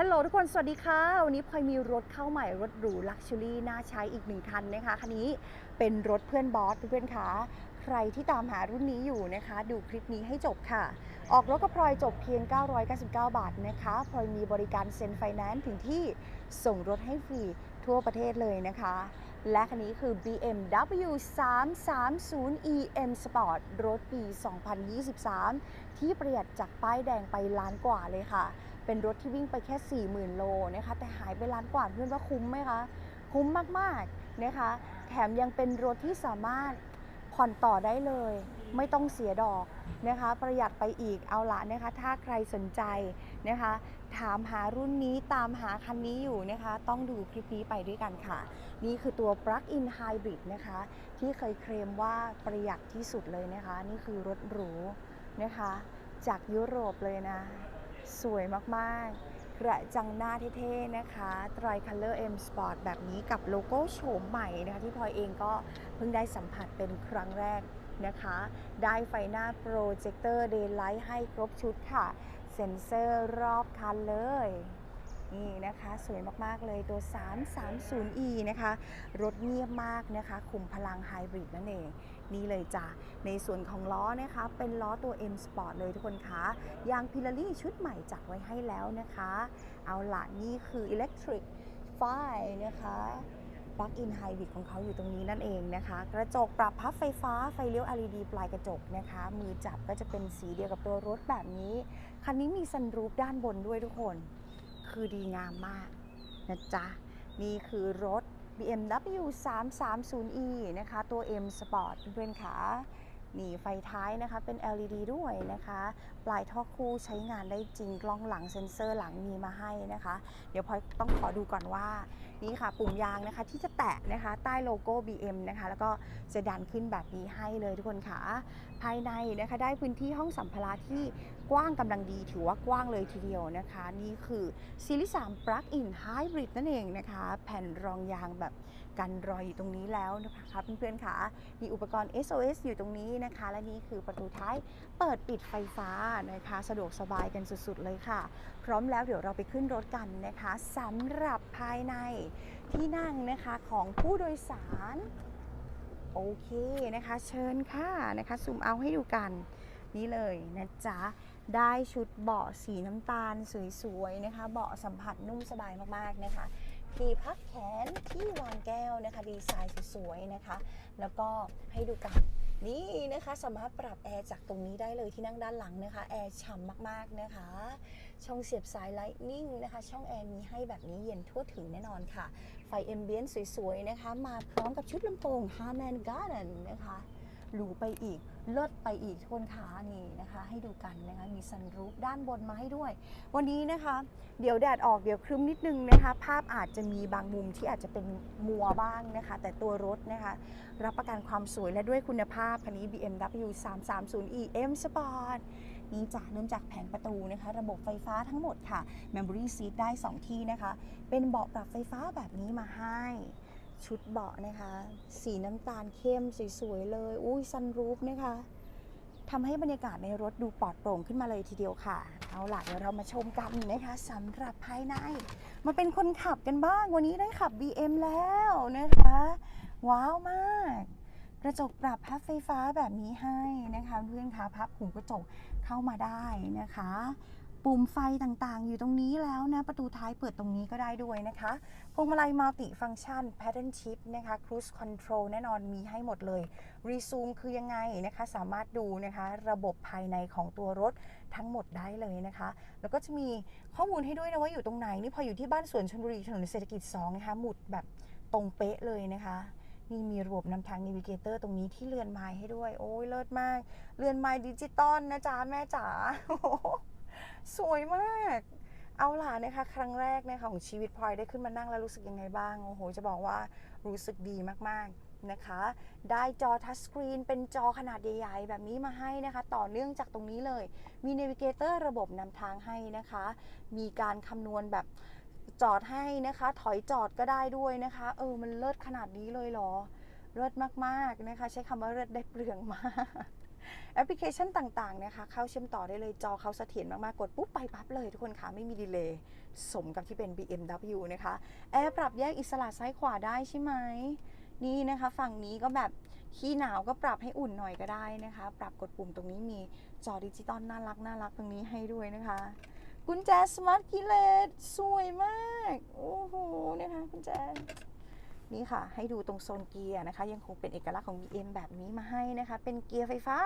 ฮัลโหลทุกคน สวัสดีค่ะ วันนี้พลอยมีรถเข้าใหม่รถหรูลักชัวรี่น่าใช้อีกหนึ่งคันนะคะ คันนี้เป็นรถเพื่อนบอสเพื่อนๆคะใครที่ตามหารุ่นนี้อยู่นะคะ ดูคลิปนี้ให้จบค่ะ ออกรถกับพลอยจบเพียง 999 บาทนะคะพลอยมีบริการเซ็นไฟแนนซ์ถึงที่ส่งรถให้ฟรีทั่วประเทศเลยนะคะ และคันนี้คือ BMW 330 EM Sport รถปี 2023 ที่ประหยัดจากป้ายแดงไปล้านกว่าเลยค่ะ เป็นรถที่วิ่งไปแค่ 40,000 โลนะคะ แต่หายไปล้านกว่าเพื่อนว่าคุ้มไหมคะ คุ้มมาก ๆ นะคะ แถมยังเป็นรถที่สามารถ ผ่อนต่อได้เลย ไม่ต้องเสียดอกนะคะประหยัดไปอีกเอาละนะคะ ถ้าใครสนใจนะคะ ถามหารุ่นนี้ตามหาคันนี้อยู่นะคะ ต้องดูคลิปนี้ไปด้วยกันค่ะ นี่คือตัว Plug-in Hybrid นะคะ ที่เคยเคลมว่าประหยัดที่สุดเลยนะคะ นี่คือรถหรูนะคะ จากยุโรปเลยนะ สวยมาก ๆ กระจังหน้าเท่ๆนะคะ Tri Color M Sport แบบนี้กับโลโก้โฉมใหม่นะคะที่พลอยเองก็เพิ่งได้สัมผัสเป็นครั้งแรกนะคะ ได้ไฟหน้าโปรเจคเตอร์เดย์ไลท์ให้ครบชุดค่ะ เซ็นเซอร์รอบคันเลยนี่นะคะสวยมากๆเลยตัว 330e นะคะ รถเงียบมากนะคะ คุมพลังไฮบริดนั่นเอง นี่เลยจ้ะ ในส่วนของล้อนะคะ เป็นล้อตัว M Sport เลยทุกคนคะยางพิลารี่ชุดใหม่จัดไว้ให้แล้วนะคะ เอาละนี่คือ Electric ไฟนะคะ Plug-in Hybrid ของเขาอยู่ตรงนี้นั่นเองนะคะ กระจกปรับพับไฟฟ้าไฟเลี้ยว LED ปลายกระจกนะคะ มือจับก็จะเป็นสีเดียวกับตัวรถแบบนี้ คันนี้มีซันรูฟด้านบนด้วยทุกคน คือดีงามมากนะจ๊ะ นี่คือรถ BMW 330e นะคะ ตัว M Sport เพื่อนๆค่ะ นี่ไฟท้ายนะคะเป็น LED ด้วยนะคะ ปลายท่อคู่ใช้งานได้จริงกล้องหลังเซ็นเซอร์หลังมีมาให้นะคะ เดี๋ยวพอยต้องขอดูก่อนว่านี่ค่ะปุ่มยางนะคะที่จะแตะนะคะใต้โลโก้ BM นะคะ แล้วก็จะดันขึ้นแบบนี้ให้เลยทุกคนค่ะ ภายในนะคะได้พื้นที่ห้องสัมภาระที่กว้างกำลังดีถือว่ากว้างเลยทีเดียวนะคะ นี่คือซีรีส์3 Plug-in Hybrid นั่นเองนะคะ แผ่นรองยางแบบ กันรอยอยู่ตรงนี้แล้วนะคะเพื่อนๆค่ะมีอุปกรณ์ SOS อยู่ตรงนี้นะคะ และนี่คือประตูท้ายเปิดปิดไฟฟ้านะคะสะดวกสบายกันสุดๆเลยค่ะ พร้อมแล้วเดี๋ยวเราไปขึ้นรถกันนะคะสำหรับภายในที่นั่งนะคะของผู้โดยสารโอเคนะคะเชิญค่ะนะคะซูมเอาให้ดูกันนี่เลยนะจ๊ะได้ชุดเบาะสีน้ำตาลสวยๆนะคะ เบาะสัมผัสนุ่มสบายมากๆนะคะ ที่พักแขนที่วางแก้วนะคะ ดีไซน์สวยๆนะคะ แล้วก็ให้ดูกันนี่นะคะ สามารถปรับแอร์จากตรงนี้ได้เลยที่นั่งด้านหลังนะคะ แอร์ฉ่ำมากๆนะคะ ช่องเสียบสายไลท์นิ่งนะคะ ช่องแอร์มีให้แบบนี้เย็นทั่วถึงแน่นอนค่ะ ไฟเอมเบียนสวยๆนะคะ มาพร้อมกับชุดลำโพง Harman Kardon นะคะ หรูไปอีก เลิศไปอีกทุกคนขานี่นะคะ ให้ดูกันนะคะมีซันรูฟด้านบนมาให้ด้วย วันนี้นะคะ เดี๋ยวแดดออกเดี๋ยวครึ้มนิดนึงนะคะ ภาพอาจจะมีบางมุมที่อาจจะเป็นมัวบ้างนะคะ แต่ตัวรถนะคะ รับประกันความสวยและด้วยคุณภาพคันนี้ BMW 330e M Sport นี่จ้ะเริ่มจากแผงประตูนะคะ ระบบไฟฟ้าทั้งหมดค่ะ Memory Seat ได้ 2 ที่นะคะ เป็นเบาะปรับไฟฟ้าแบบนี้มาให้ ชุดเบาะนะคะ สีน้ำตาลเข้มสวยๆเลย อุ้ยซันรูฟนะคะทำให้บรรยากาศในรถดูปลอดโปร่งขึ้นมาเลยทีเดียวค่ะ เอาล่ะเดี๋ยวเรามาชมกันนะคะสำหรับภายใน มาเป็นคนขับกันบ้าง วันนี้ได้ขับ BM แล้วนะคะ ว้าวมาก กระจกปรับพับไฟฟ้าแบบนี้ให้นะคะ เพื่อนคะพับหูกระจกเข้ามาได้นะคะ ปุ่มไฟต่างๆ อยู่ตรงนี้แล้วนะ ประตูท้ายเปิดตรงนี้ก็ได้ด้วยนะคะพวงมาลัยมัลติฟังชัน Pattern Shift นะคะ Cruise Control แน่นอนมีให้หมดเลย Resume คือยังไงนะคะ สามารถดูนะคะ ระบบภายในของตัวรถทั้งหมดได้เลยนะคะ แล้วก็จะมีข้อมูลให้ด้วยนะว่าอยู่ตรงไหน นี่พออยู่ที่บ้านสวนชลบุรีถนนเศรษฐกิจ2นะคะหมุดแบบตรงเป๊ะเลยนะคะนี่มีระบบนำทางน a วิเกเตอร์ตรงนี้ที่เรือนไม้ให้ด้วย โอ้ยเลิศมากเรือนไม้ดิจิตอลนะจ๊ะ แม่จ๋า สวยมาก เอาล่ะนะคะ ครั้งแรกนะคะของชีวิตพลอยได้ขึ้นมานั่งแล้วรู้สึกยังไงบ้าง โอ้โห จะบอกว่ารู้สึกดีมากๆนะคะ ได้จอทัชสกรีนเป็นจอขนาดใหญ่ๆแบบนี้มาให้นะคะ ต่อเนื่องจากตรงนี้เลย มีนวิเกเตอร์ระบบนำทางให้นะคะ มีการคำนวณแบบจอดให้นะคะ ถอยจอดก็ได้ด้วยนะคะ เออ มันเลิศขนาดนี้เลยเหรอ เลิศมากๆนะคะ ใช้คำว่าเลิศได้เปลืองมาก แอปพลิเคชันต่างๆนะคะเข้าเชื่อมต่อได้เลยจอเขาเสถียรมากๆ กดปุ๊บไปปั๊บเลยทุกคนคะไม่มีดีเลย์สมกับที่เป็น BMW นะคะแอร์ปรับแยกอิสระซ้ายขวาได้ใช่ไหมนี่นะคะฝั่งนี้ก็แบบขี้หนาวก็ปรับให้อุ่นหน่อยก็ได้นะคะ ปรับกดปุ่มตรงนี้มีจอดิจิตอลน่ารักน่ารักตรงนี้ให้ด้วยนะคะ กุญแจสมาร์ทคีเลสสวยมาก โอ้โหนะคะกุญแจ นี่ค่ะ ให้ดูตรงโซนเกียร์นะคะ ยังคงเป็นเอกลักษณ์ของ BM แบบนี้มาให้นะคะ เป็นเกียร์ไฟฟ้า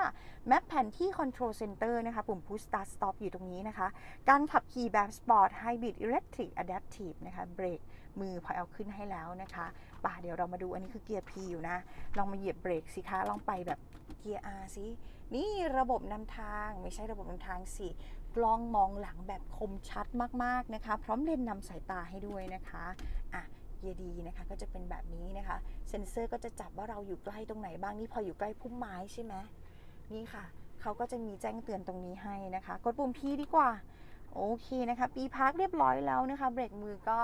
แมปแผนที่ Control Center นะคะ ปุ่ม Push Start Stop อยู่ตรงนี้นะคะ การขับขี่แบบ Sport Hybrid Electric Adaptive นะคะเบรกมือพอเอาขึ้นให้แล้วนะคะป่ะเดี๋ยวเรามาดูอันนี้คือเกียร์ P อยู่นะ ลองมาเหยียบเบรกสิคะ ลองไปแบบเกียร์ R สิ นี่ระบบนำทางไม่ใช่ระบบนำทางสิกล้องมองหลังแบบคมชัดมากๆนะคะ พร้อมเลนส์นำสายตาให้ด้วยนะคะอะ เกียร์ดีนะคะ ก็จะเป็นแบบนี้นะคะ เซ็นเซอร์ก็จะจับว่าเราอยู่ใกล้ตรงไหนบ้างนี่พออยู่ใกล้พุ่มไม้ใช่ไหมนี่ค่ะเขาก็จะมีแจ้งเตือนตรงนี้ให้นะคะ กดปุ่ม P ดีกว่า โอเคนะคะ ปีพักเรียบร้อยแล้วนะคะ เบรกมือก็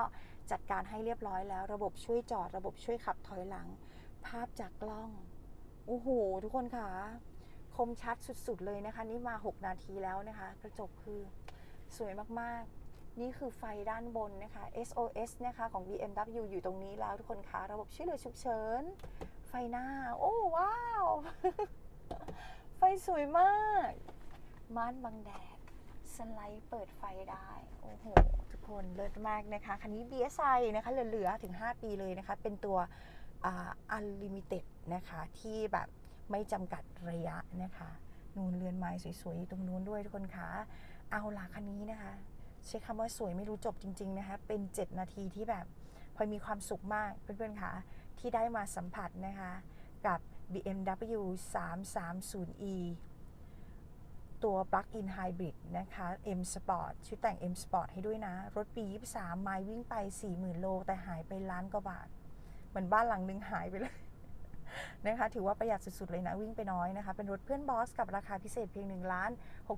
จัดการให้เรียบร้อยแล้ว ระบบช่วยจอด ระบบช่วยขับถอยหลัง ภาพจากกล้อง โอ้โห ทุกคนค่ะ คมชัดสุดๆเลยนะคะ นี่มา 6 นาทีแล้วนะคะ กระจกคือสวยมากๆ นี่คือไฟด้านบนนะคะ SOS นะคะของ BMW อยู่ตรงนี้แล้วทุกคนคะระบบช่วยเหลือฉุกเฉิน ไฟหน้า โอ้ว้าว ไฟสวยมาก ม่านบังแดด สไลด์เปิดไฟได้ โอ้โห ทุกคนเลิศมากนะคะ คันนี้ BSI นะคะเหลือๆถึง 5 ปีเลยนะคะ เป็นตัวอ่า Unlimited นะคะที่แบบไม่จำกัดระยะนะคะ นูนเรือนไม้สวยๆอยู่ตรงนู้นด้วยทุกคนคะ เอาล่ะคันนี้นะคะ ใช้คำว่าสวยไม่รู้จบจริง ๆ นะคะ เป็น 7 นาทีที่แบบพลอยมีความสุขมากเพื่อนๆค่ะที่ได้มาสัมผัสนะคะกับ BMW 330e ตัว Plug-in Hybrid นะคะ M Sport ชุดแต่ง M Sport ให้ด้วยนะ รถปี 23 ไมล์วิ่งไป 40,000 โล แต่หายไปล้านกว่าบาท เหมือนบ้านหลังนึงหายไปเลย นะคะ ถือว่าประหยัดสุด ๆ เลยนะ วิ่งไปน้อยนะคะ เป็นรถเพื่อนบอสกับราคาพิเศษเพียง1ล้าน6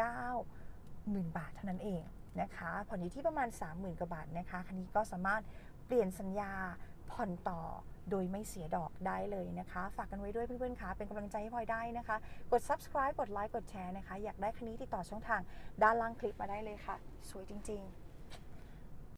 9หมื่นบาทเท่านั้นเอง นะคะผ่อนอยู่ที่ประมาณ 30,000กว่าบาทนะคะคันนี้ก็สามารถเปลี่ยนสัญญาผ่อนต่อโดยไม่เสียดอกได้เลยนะคะ ฝากกันไว้ด้วยเพื่อนๆคะเป็นกำลังใจให้พลอยได้นะคะ กด subscribe กดไลค์กดแชร์นะคะ อยากได้คันนี้ติดต่อช่องทางด้านล่างคลิปมาได้เลยค่ะ สวยจริง ๆ